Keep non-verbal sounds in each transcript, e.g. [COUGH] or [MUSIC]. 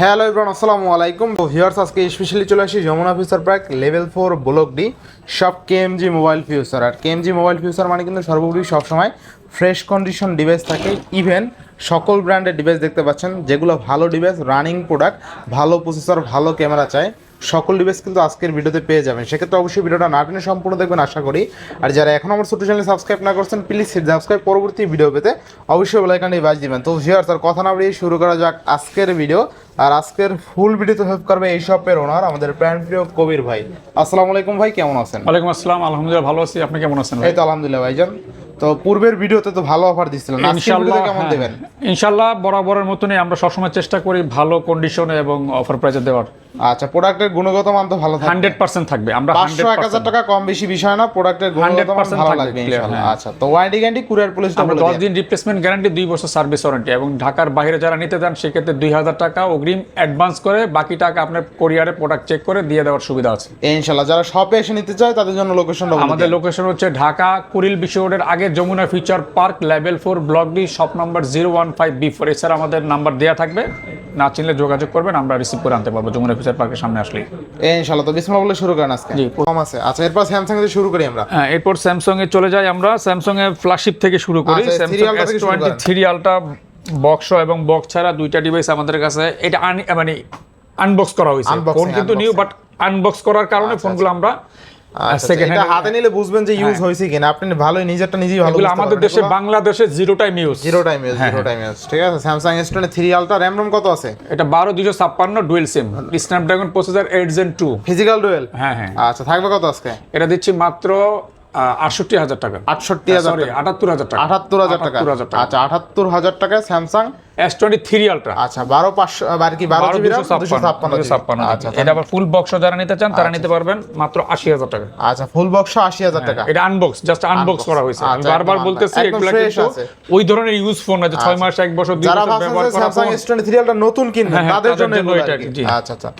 Hello Ibran আসসালামু আলাইকুম তো হিয়ার্স আজকে স্পেশালি চলে আসি Jamuna future park level four block D সব কেএমজি মোবাইল ফিউচার আর কেএমজি মোবাইল ফিউচার মানে কিন্তু সর্বোপরি সবসময় ফ্রেশ কন্ডিশন ডিভাইস থাকে ইভেন সকল ব্র্যান্ডের ডিভাইস দেখতে পাচ্ছেন, যেগুলো ভালো ডিভাইস রানিং প্রোডাক্ট ভালো প্রসেসর ভালো ক্যামেরা চায় সকল ডিভাইস কিন্তু আজকের ভিডিওতে পেয়ে যাবেন। সেক্ষেত্রে অবশ্যই ভিডিওটা না টেনে সম্পূর্ণ দেখবেন আশা করি। আর যারা এখন আমার ছোট চ্যানেল সাবস্ক্রাইব না করছেন প্লিজ সাবস্ক্রাইব পরবর্তী ভিডিও পেতে অবশ্যই বেলাইকানটি বাজ দিবেন। তো ভিউয়ার্স আর কথা না বাড়িয়ে শুরু করা যাক আজকের ভিডিও আর আজকের ফুল ভিডিওতে হেল্প করবে এই শপের ওনার আমাদের প্রাণ প্রিয় কবির ভাই। আসসালামু আলাইকুম ভাই কেমন আছেন? ওয়ালাইকুম আসসালাম আলহামদুলিল্লাহ ভালো আছি। আপনি কেমন আছেন ভাই? এই তো আলহামদুলিল্লাহ ভাইজান। তো পূর্বের ভিডিওতে তো ভালো অফার দিচ্ছিলেন আজকের ভিডিওতে কেমন হ্যাঁ, দেবেন? ইনশাল্লাহ বরাবরের মতনই আমরা সবসময় চেষ্টা করি ভালো কন্ডিশনে এবং অফার প্রাইসে দেওয়ার। আচ্ছা প্রোডাক্টের গুণগত মান তো ভালো থাকবে। হান্ড্রেড পার্সেন্ট থাকবে আমরা টাকা কম বেশি বিষয় না প্রোডাক্টের গুণগত মান ভালো লাগবে ইনশাআল্লাহ হ্যাঁ। আচ্ছা তো ওয়ারেন্টি গ্যারান্টি কুরিয়ার পুলিশটা আমরা বলে দশ দিন দিন রিপ্লেসমেন্ট গ্যারান্টি বছর সার্ভিস ওয়ারেন্টি এবং ঢাকার বাইরে যারা নিতে চান সেক্ষেত্রে দুই হাজার টাকা অগ্রিম অ্যাডভান্স করে বাকি টাকা আপনার কোরিয়ারে প্রোডাক্ট চেক করে দিয়ে দেওয়ার সুবিধা আছে। ইনশাআল্লাহ যারা শপে এসে নিতে চায় তাদের জন্য লোকেশনটা বলে আমাদের লোকেশন হচ্ছে ঢাকা কুরিল বিশ্ব রোডের আগে Jamuna future park level four block D shop number zero one five B four এছাড়া আমাদের নাম্বার দেওয়া থাকবে না চিনলে যোগাযোগ করবেন আমরা রিসিভ করে আনতে পারব যমুনা পার্কের সামনে আসলে ইনশাআল্লাহ তো বিসমিল্লাহ বলে শুরু করেন আজকে। জি। প্রথম আছে। আচ্ছা এরপর স্যামসাং শুরু করি আমরা। হ্যাঁ এরপর স্যামসাং এ চলে যাই আমরা। স্যামসং এর ফ্ল্যাগশিপ থেকে শুরু করি। আচ্ছা, স্যামসাং serial টা এস থেকে শুরু টোয়েন্টি করেন। থ্রি আলটা বক্স এবং বক্স ছাড়া দুইটা ডিভাইস আমাদের কাছে এটা মানে আনবক্স করা হয়েছে। ফোন কিন্তু নিউ বাট আনবক্স করার কারণে ফোনগুলো আমরা আচ্ছা, এটা হাতে নিলে বুঝবেন যে ইউজ হয়েছে কিনা। আপনি ভালোই নিজেরটা নিজেই ভালো আমাদের দেশে বাংলাদেশে zero time use zero time use zero time use ঠিক আছে Samsung S twenty three ultra RAM ROM কত আছে? এটা বারো দুশো ছাপ্পান্ন dual SIM Snapdragon processor eight gen two physical dual হ্যাঁ হ্যাঁ। আচ্ছা থাকবে কত আজকে? এটা দিচ্ছি মাত্র আটষট্টি হাজার টাকা। আটষট্টি হাজার সরি আটাত্তর হাজার টাকা। আটাত্তর হাজার টাকা। আটাত্তর হাজার টাকা। আচ্ছা আটাত্তর হাজার টাকায় Samsung S twenty three ultra আচ্ছা বারো পাঁচশো আর কি বারো জিবি ছাপ্পান্ন ছাপ্পান্ন আচ্ছা এটা আবার ফুল বক্স যারা নিতে চান তারা নিতে পারবেন মাত্র আশি হাজার টাকা। আচ্ছা ফুল বক্স আশি হাজার টাকা। এটা আনবক্স জাস্ট আনবক্স করা হয়েছে। আমি আচ্ছা, বারবার বলতেছি কিন্তু ওই ধরনের ইউজ ফোন আছে ছয় মাস এক বছর দুই যারা বছর ব্যবহার করা Samsung S twenty three ultra নতুন কিনবেন হ্যাঁ, হ্যাঁ, তাদের জন্য এটা। আচ্ছা আচ্ছা।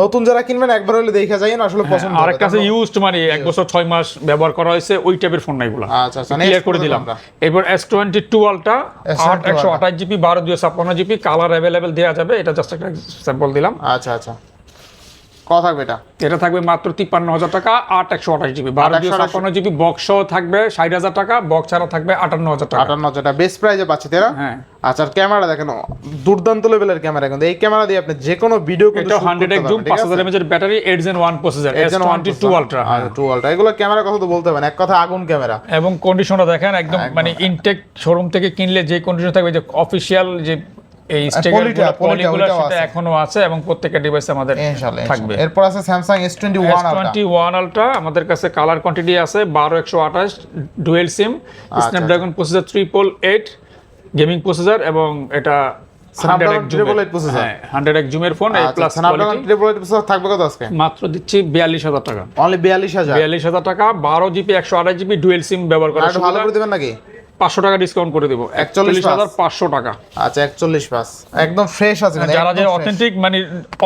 নতুন যারা কিনবেন একবার হলে দেখা যায় না আসলে পছন্দ আর একটা আছে ইউজড মানে এক বছর ছয় মাস ব্যবহার করা হয়েছে ওই টাইপের ফোন না এগুলো। আচ্ছা আচ্ছা ক্লিয়ার করে দিলাম। এস টোয়েন্টি টু আলটা S22 আট একশো আঠাশ জিবি বারো দুশো ছাপ্পান্ন জিপি কালার অ্যাভেলেবেল দেওয়া যাবে এটা জাস্ট একটা স্যাম্পল দিলাম। আচ্ছা আচ্ছা। কত থাকবে এটা? এটা থাকবে মাত্র তিপ্পান্ন হাজার টাকা আট একশো আঠাশ জিবি। বারো দুশো ছাপ্পান্ন জিবি বক্স থাকবে ষাট হাজার টাকা বক্স ছাড়া থাকবে আটান্ন হাজার টাকা। আটান্ন হাজার বেস্ট প্রাইজে পাচ্ছি তাই হ্যাঁ। আচ্ছা ক্যামেরা দেখেন দুর্দান্ত লেভেলের ক্যামেরা কিন্তু। এই ক্যামেরা দিয়ে আপনি যে কোনো ভিডিও কিন্তু এটা shoot হান্ড্রেড করতে এক জুম? এর battery eight gen one processor S Gen one twenty two processor। Ultra আচ্ছা, টু আলট্রা এগুলো ক্যামেরা কথা তো বলতে হবে না এক কথা আগুন ক্যামেরা এবং কন্ডিশনটা দেখেন একদম মানে ইনটেক শোরুম থেকে কিনলে যে কন্ডিশন থাকবে যে অফিসিয়াল যে এই পলিগুলো সেটা এখনও আছে এবং প্রত্যেকটা ডিভাইসে আমাদের থাকবে। এরপর আছে Samsung S twenty S one ultra আমাদের কাছে কালার কোয়ান্টিটি আছে বারো একশো আঠাশ dual SIM Snapdragon processor triple eight gaming processor এবং এটা Snapdragon 888 processor। হান্ড্রেড এক জুমের ফোন এই আচ্ছা মাত্র দিচ্ছি বিয়াল্লিশ হাজার টাকা। বিয়াল্লিশ হাজার। টাকা বারো জিবি একশো আঠাশ জিবি ডুয়েল সিম ব্যবহার সুবিধা। নাকি? পাঁচশো টাকা ডিসকাউন্ট করে দেবো। একচল্লিশ হাজার পাঁচশো টাকা। আচ্ছা একচল্লিশ পাঁচ। একদম ফ্রেশ আছে মানে যারা যে অথেন্টিক মানে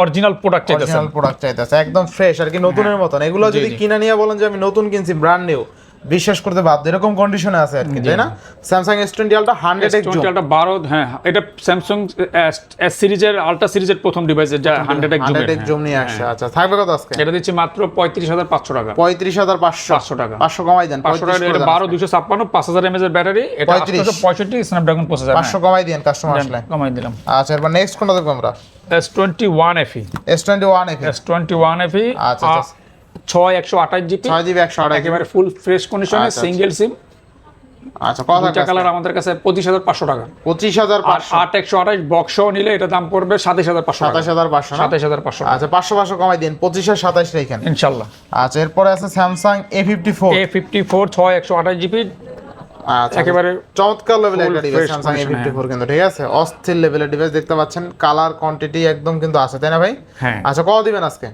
অরিজিনাল প্রোডাক্ট অরিজিনাল প্রোডাক্ট চাইতেছে একদম ফ্রেশ আর কি নতুনের মতন। এগুলো যদি কিনা নিয়ে বলেন যে আমি নতুন কিনছি ব্র্যান্ড নিউ বিশ্বাস করতে বাধ্য এরকম কন্ডিশনে আছে আর কি তাই না? Samsung S twenty ultra hundred X zoom. Twenty বারো হ্যাঁ এটা স্যামসাং এস সিরিজের আলট্রা সিরিজের প্রথম ডিভাইস যেটা হান্ড্রেড এক হান্ড্রেড এক্স জুম নিয়ে আসছে আচ্ছা থাকবে কত আজকে? এটা দিচ্ছি মাত্র পঁয়ত্রিশ হাজার পাঁচশো টাকা। পঁয়ত্রিশ হাজার পাঁচশো। পাঁচশো টাকা। পাঁচশো কমাই দেন পাঁচশো টাকা এটা বারো দুশো ছাপ্পান্ন পাঁচ হাজার এমএজ এর ব্যাটারি এটা 35 পঁয়ষট্টি স্ন্যাপড্রাগন প্রসেসর পাঁচশো কমাই দিন কাস্টমার আসলে। কমাই দিলাম। আচ্ছা এরপর নেক্সট কোনটা দেখব আমরা? S twenty one FE S twenty one F S twenty one FE আচ্ছা, আচ্ছা। ছয় একশো আঠাশ জিবি ছয় জিবি একশো আঠাশ একেবারে ফুল ফ্রেশ কন্ডিশনে আচ্ছা, সিঙ্গেল সিম আচ্ছা কত দুইটা কালার আমাদের কাছে পঁচিশ হাজার পাঁচশো টাকা। পঁচিশ হাজার আট একশো আঠাশ বক্স নিলে এটা দাম পড়বে সাতাশ হাজার পাঁচশো সাতাশ হাজার পাঁচশো সাতাশ হাজার পাঁচশো আচ্ছা পাঁচশো পাঁচশো কমাই দিন। পঁচিশ আর সাতাশ রেখেন ইনশাল্লাহ। আচ্ছা এরপরে আছে Samsung A fifty four A fifty four ছয় একশো আঠাশ জিবি। আচ্ছা একেবারে চমৎকার লেভেলের একটা device Samsung A fifty four কিন্তু ঠিক আছে? অস্থির লেভেলের ডিভাইস দেখতে পাচ্ছেন? কালার কোয়ান্টিটি একদম কিন্তু আছে তাই না ভাই? হ্যাঁ। আচ্ছা কত দিবেন আজকে?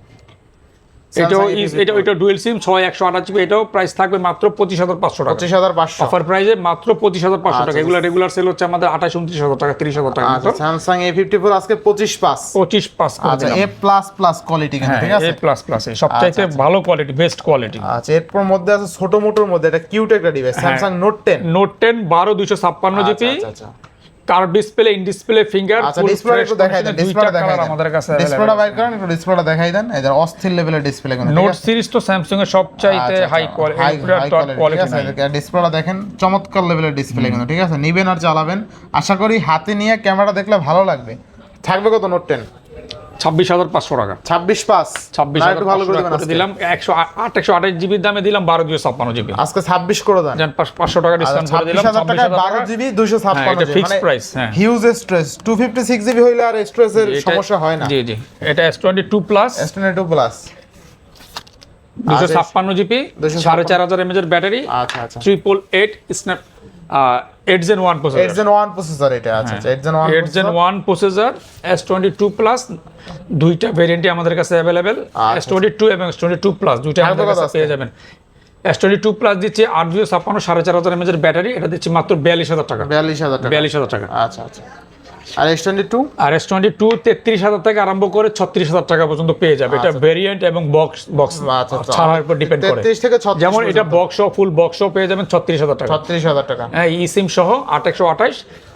এটাও Samsung is- A54 এটা এটা ডুয়েল সিম ছয় একশো আঠাশ জিবি এটাও প্রাইস থাকবে মাত্র পঁচিশ হাজার পাঁচশো টাকা। পঁচিশ হাজার পাঁচশো। অফার প্রাইসে মাত্র পঁচিশ হাজার পাঁচশো টাকা। আচ্ছা, এগুলো রেগুলার সেল হচ্ছে আমাদের আঠাশ উনত্রিশ হাজার টাকা তিরিশ হাজার টাকা আচ্ছা স্যামসাং এ ফিফটি ফোর আজকে পঁচিশ পাস পঁচিশ পাঁচ করে আচ্ছা এ প্লাস প্লাস কোয়ালিটি কিন্তু ঠিক আছে? এ। প্লাস প্লাস সবচাইতে ভালো কোয়ালিটি বেস্ট কোয়ালিটি আচ্ছা এরপর মধ্যে আছে ছোট মোটোর মধ্যে এটা কিউট একটা device Samsung note ten note ten বারো দুইশো ছাপ্পান্ন জিবি আচ্ছা। Curve display in display finger আচ্ছা ডিসপ্লে একটু দেখাই দেন ডিসপ্লেটা দেখাই দেন। আমাদের কাছে ডিসপ্লেটা বাইর করেন একটু ডিসপ্লেটা দেখাই দেন। এই যে অস্থির লেভেলের ডিসপ্লে কিন্তু নোট সিরিজ তো স্যামসাং এর সবচাইতে হাই কোয়ালিটি কোয়ালিটি ডিসপ্লেটা দেখেন চমৎকার লেভেলের ডিসপ্লে কিন্তু ঠিক আছে? নিবেন আর চালাবেন। আশা করি হাতে নিয়ে ক্যামেরা দেখলে ভালো লাগবে। থাকবে কত? নোট টেন ছাব্বিশ হাজার পাঁচশো টাকা। ছাব্বিশ পাস ছাব্বিশ হাজার ভালো করে দিলাম। একশো আট একশো আঠাশ জিবির দামে দিলাম বারো দুশো ছাপ্পান্ন জিবি। আজকে ছাব্বিশ করে দেন। পাঁচশো টাকা ডিসকাউন্ট করে দিলাম বারো জিবি দুশো ছাপ্পান্ন এটা fixed price, হ্যাঁ। Huge storage two fifty six GB হইলে আর স্ট্রেসের সমস্যা হয় না। জি জি। এটা S twenty two plus S two plus দুশো আচ্ছা, ছাপ্পান্ন জিবি সাড়ে চার হাজার এমএজের ব্যাটারি আচ্ছা আচ্ছা। Triple eight snap eight gen one eight processor gen 1 processor এটা আচ্ছা আচ্ছা eight gen one eight gen 1 processor S twenty two plus দুইটা ভেরিয়েন্টই আমাদের কাছে অ্যাভেলেবেল এস টোয়েন্টি টু এবং এস টোয়েন্টি টু প্লাস দুইটা আমাদের কাছে পেয়ে যাবেন। এস টোয়েন্টি টু প্লাস দিচ্ছে আট দুশো ছাপ্পান্ন সাড়ে চার হাজার এমএজের ব্যাটারি এটা দিচ্ছে মাত্র বিয়াল্লিশ হাজার টাকা। বিয়াল্লিশ হাজার টাকা। বিয়াল্লিশ হাজার টাকা। আচ্ছা আচ্ছা। আর এস টোয়েন্টি টু আর এস টোয়েন্টি টু তেত্রিশ হাজার থেকে আরম্ভ করে ছত্রিশ হাজার টাকা পর্যন্ত পেয়ে যাবে। এটা ভেরিয়েন্ট এবং বক্স বক্স আচ্ছা, আচ্ছা। ছাড়ার উপর ডিপেন্ড করে। তেত্রিশ থেকে যেমন এটা বক্স ফুল বক্স পেয়ে যাবেন ছত্রিশ হাজার টাকা। ছত্রিশ হাজার টাকা। হ্যাঁ ই সিম সহ আট একশো আঠাশ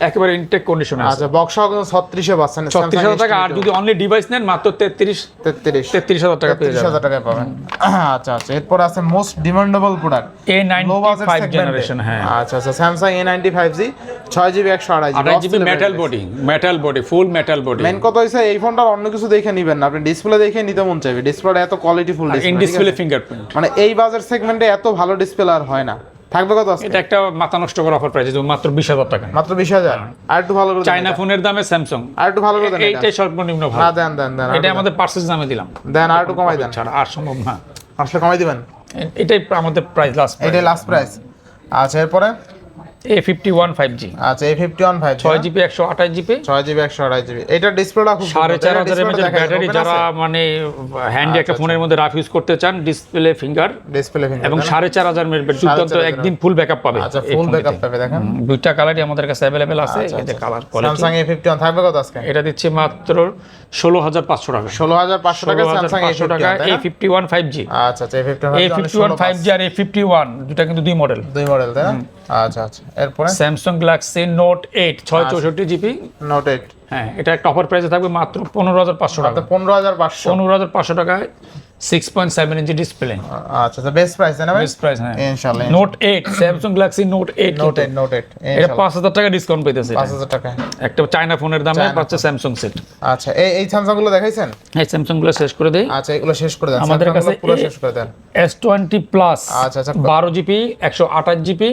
একেবারে ইনটেক কন্ডিশনে আছে। আচ্ছা বক্স কিন্তু ছত্রিশে পাচ্ছেন ছত্রিশ হাজার টাকা আর যদি অনলি ডিভাইস নেন মাত্র তেত্রিশ তেত্রিশ। তেত্রিশ হাজার টাকা তেত্রিশ হাজার টাকায় পাবেন। [CLEARS THROAT] আচ্ছা আচ্ছা এরপর আছে most demandable product A ninety five generation হ্যাঁ। আচ্ছা আচ্ছা Samsung A ninety five G ছয় জিবি একশো আড়াই GB metal body metal body full metal body main কথা হয়েছে এই ফোনটার অন্য কিছু দেখে নিবেন না। আপনি ডিসপ্লে দেখে নিতে মন চাইবে। ডিসপ্লেটা এত quality full in display fingerprint মানে এই বাজার সেগমেন্টে এত ভালো ডিসপ্লে আর হয় না। থাকবে কত আজকে? এটা একটা মাথা নষ্ট করা অফার প্রাইস মাত্র বিশ হাজার টাকা। মাত্র বিশ হাজার। আর একটু ভালো করে চায়না ফোনের দামে স্যামসাং আর একটু ভালো করে দেন। এইটাই সর্বনিম্ন না দেন দেন দেন এটা আমাদের পার্সেস দামে দিলাম। দেন আর একটু কমাই দেন। ছাড়া আর সম্ভব না। আসলে কমাই দিবেন। এটাই আমাদের প্রাইস লাস্ট এটাই লাস্ট প্রাইস আচ্ছা এরপরে? আচ্ছা জিবি এটার ডিসপ্লেটা খুব সাড়ে সুন্দর। চার এটার হাজার ডিসপ্লেটা এমএজের দেখা যায়, ব্যাটারি যারা মানে হ্যান্ডি একটা ফোনের মধ্যে রাফ ইউজ করতে চান ডিসপ্লে ফিঙ্গার ডিসপ্লে ফিঙ্গার এবং সাড়ে চার দুর্দান্ত একদিন ফুল ব্যাকআপ পাবে আচ্ছা ফুল ব্যাকআপ পাবে দেখেন। দুইটা কালারই আমাদের কাছে অ্যাভেলেবেল আছে আচ্ছা, এই যে কালার কোয়ালিটি স্যামসাং এ থাকবে কত আজকে? এটা দিচ্ছে মাত্র ষোলো হাজার পাঁচশো টাকা। ষোলো হাজার পাঁচশো টাকা পাঁচশো ফিফটি টাকা A fifty one five G আচ্ছা আচ্ছা A fifty A fifty one five G R A fifty one দুটা কিন্তু দুই মডেল দুই মডেল তাই না? আচ্ছা আচ্ছা। এরপরে? স্যামসাং গ্যালাক্সি নোট এইট ছয় চৌষট্টি জিবি নোট এইট হ্যাঁ এটা একটা অফার প্রাইসে থাকবে মাত্র পনেরো হাজার পাঁচশো টাকা। পনেরো হাজার পাঁচশো। পনেরো হাজার পাঁচশো টাকায় six point seven inch display আচ্ছা আচ্ছা বেস্ট প্রাইস না ভাই? বেস্ট প্রাইস হ্যাঁ। ইনশাআল্লাহ note eight Samsung Galaxy note eight note eight note eight এটা পাঁচ হাজার টাকা ডিসকাউন্ট পেতেছে পাঁচ হাজার টাকা। একটা চায়না ফোনের দামে পাচ্ছে স্যামসাং সেট আচ্ছা এই এই স্যামসাংগুলো দেখাইছেন? এই স্যামসাংগুলো শেষ করে দেই। আচ্ছা এগুলো শেষ করে দেন। আমাদের কাছে পুরো শেষ করে দেন। এস টোয়েন্টি প্লাস আচ্ছা, আচ্ছা। বারো জিবি একশো আঠাশ জিবি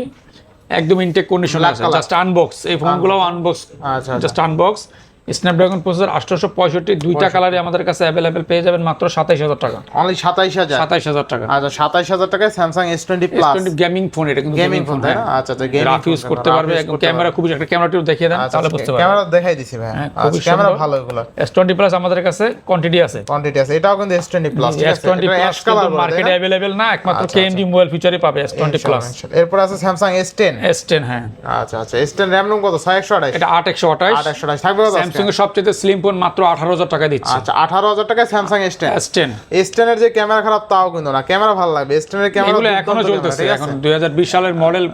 একদম ইনটেক কন্ডিশন আছে। জাস্ট আনবক্স এই ফোনগুলো আনবক্স আচ্ছা আচ্ছা। জাস্ট আনবক্স স্ন্যাপড্রাগন প্রসেসর আটশোশো পঁয়ষট্টি দুইটা কালারে আমাদের কাছে অ্যাভেলেবেল পেয়ে যাবেন মাত্র সাতাইশ হাজার টাকা। অনলি সাতাইশ হাজার। সাতাইশ হাজার টাকা। আচ্ছা সাতাইশ হাজার টাকায় Samsung S twenty plus gaming phone এটা কিন্তু গেমিং ফোন তাই না? আচ্ছা আচ্ছা গেমিং রাফ ইউজ করতে পারবে ক্যামেরা খুবই একটা ক্যামেরাটিও দেখিয়ে দেন তাহলে বুঝতে পারবে ক্যামেরা দেখাই দিছি ভাই। হ্যাঁ, খুবই আচ্ছা ক্যামেরা ভালো এগুলো। এস টোয়েন্টি প্লাস আমাদের কাছে কোয়ান্টিটি আছে। কোয়ান্টিটি আছে এটাও কিন্তু S twenty plus S twenty plus মার্কেটে অ্যাভেলেবেল না? একমাত্র আচ্ছা, কেএমডি মোবাইল ফিচারই পাবে এস টোয়েন্টি প্লাস এরপর আছে Samsung S ten S ten হ্যাঁ। আচ্ছা আচ্ছা এস টেন র্যাম রুম কত? ছয় একশো আঠাইশ এটা আট একশো আঠাশ। আট একশো আঠাইশ থাকবে? স্যামসাং এর সবচেয়ে স্লিম ফোন মাত্র আঠারো হাজার টাকা দিচ্ছে। আচ্ছা আঠারো হাজার টাকায় Samsung S ten S ten S টেনের যে ক্যামেরা খারাপ তাও কিন্তু না। ক্যামেরা ভালো লাগবে। এস টেনের ক্যামেরা এগুলো এখনও চলতেছে এখন দুই হাজার বিশ সালের মডেল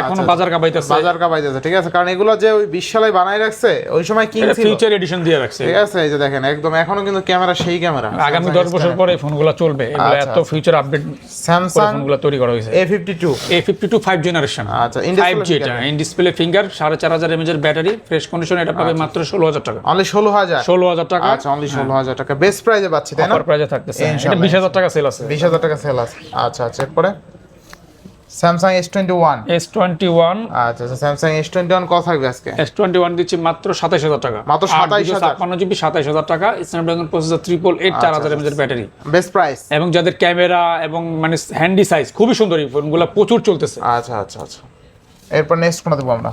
এখনও বাজার কাপাইতেছে। বাজার কাপাইতেছে ঠিক আছে? কারণ এগুলো যে ওই বিশ সালে বানাই রাখছে ওই সময় কিং ছিল। ফিউচার এডিশন দিয়ে রাখছে। ঠিক আছে? এই যে দেখেন একদম এখনও কিন্তু ক্যামেরা সেই ক্যামেরা আগামী দশ বছর পরে এই ফোনগুলো চলবে। এগুলো আচ্ছা, এত ফিউচার আপডেট স্যামসাং ফোনগুলো তৈরি করা হয়েছে। A fifty two A fifty two five generation আচ্ছা, ইন ডিসপ্লে ফিঙ্গার সাড়ে চার হাজার এমএজের ব্যাটারি ফ্রেশ কন্ডিশন এটা পাবে মাত্র ষোলো হাজার টাকা। অনলি ষোলো হাজার। ষোলো হাজার টাকা? আচ্ছা অনলি ষোলো হাজার টাকা। বেস্ট প্রাইজে পাচ্ছি তাই না? প্রাইজে থাকতেছে। এটা বিশ হাজার টাকা সেল আছে। বিশ হাজার টাকা সেল আছে। আচ্ছা আচ্ছা এরপরে? Samsung S twenty one S twenty one আচ্ছা স্যামসাং এস টোয়েন্টি ওয়ান কত থাকবে আজকে? এস টোয়েন্টি ওয়ান দিচ্ছি মাত্র সাতাইশ হাজার টাকা। মাত্র 27,000 ছাপ্পান্ন জিবি সাতাইশ হাজার টাকা। স্ন্যাপড্রাগন প্রসেসর ট্রিপল এইট চার হাজার এমএজের ব্যাটারি বেস্ট প্রাইস এবং যাদের ক্যামেরা এবং মানে হ্যান্ডি সাইজ খুবই সুন্দর এই ফোনগুলো প্রচুর চলতেছে। আচ্ছা আচ্ছা আচ্ছা। এরপর নেক্সট কোনটা দেবো আমরা?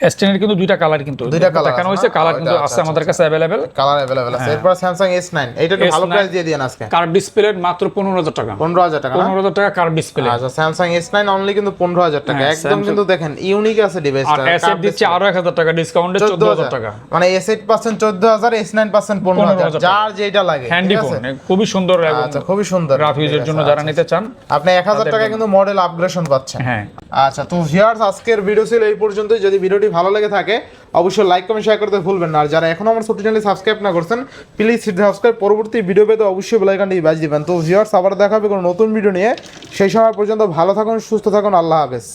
এস টেনের কিন্তু দুইটা কালার কিন্তু। দুইটা colour দেখানো হয়েছে কালার কিন্তু আচ্ছা, আছে আমাদের কাছে অ্যাভেলেবেল কালার অ্যাভেলেবেল আছে। এরপর স্যামসাং এস নাইন এটা একটু ভালো প্রাইস দিয়ে দিন আজকে। কার ডিসপ্লে মাত্র পনেরো হাজার টাকা। পনেরো হাজার টাকা না? পনেরো হাজার টাকা কার ডিসপ্লে আচ্ছা এস নাইন অনলি কিন্তু পনেরো হাজার টাকা। হ্যাঁ, একদম কিন্তু দেখেন ইউনিক আছে ডিভাইসটা আর ডিভাইসটা দিচ্ছে আরও এক হাজার টাকা ডিসকাউন্টে চোদ্দ হাজার। টাকা। মানে এস এইট পার্সেন্ট চোদ্দ হাজার এস নাইন পার্সেন্ট পনেরো হাজার। 15,000 যার যেটা লাগে হ্যান্ডি ঠিক ফোন আছে? খুবই সুন্দর এবং আচ্ছা খুবই সুন্দর। রাফ ইউজের জন্য যারা নিতে চান আপনি এক হাজার টাকা কিন্তু মডেল আপগ্রেশন পাচ্ছেন। হ্যাঁ। আচ্ছা তো ভিউয়ার্স আজকের ভিডিও ছিল এই পর্যন্তই। যদি ভিডিওটি ভালো লেগে থাকে, অবশ্যই লাইক কমেন্ট শেয়ার করতে ভুলবেন না। আর যারা এখনও আমার ছোট চ্যানেলে সাবস্ক্রাইব না করছেন প্লিজ সাবস্ক্রাইব পরবর্তী ভিডিও পেতে অবশ্যই বেলাইকানটি বাজ দিবেন। তো ভিউয়ার্স আবার দেখা হবে কোনো নতুন ভিডিও নিয়ে। সেই সময় পর্যন্ত ভালো থাকুন, সুস্থ থাকুন, আল্লাহ হাফেজ।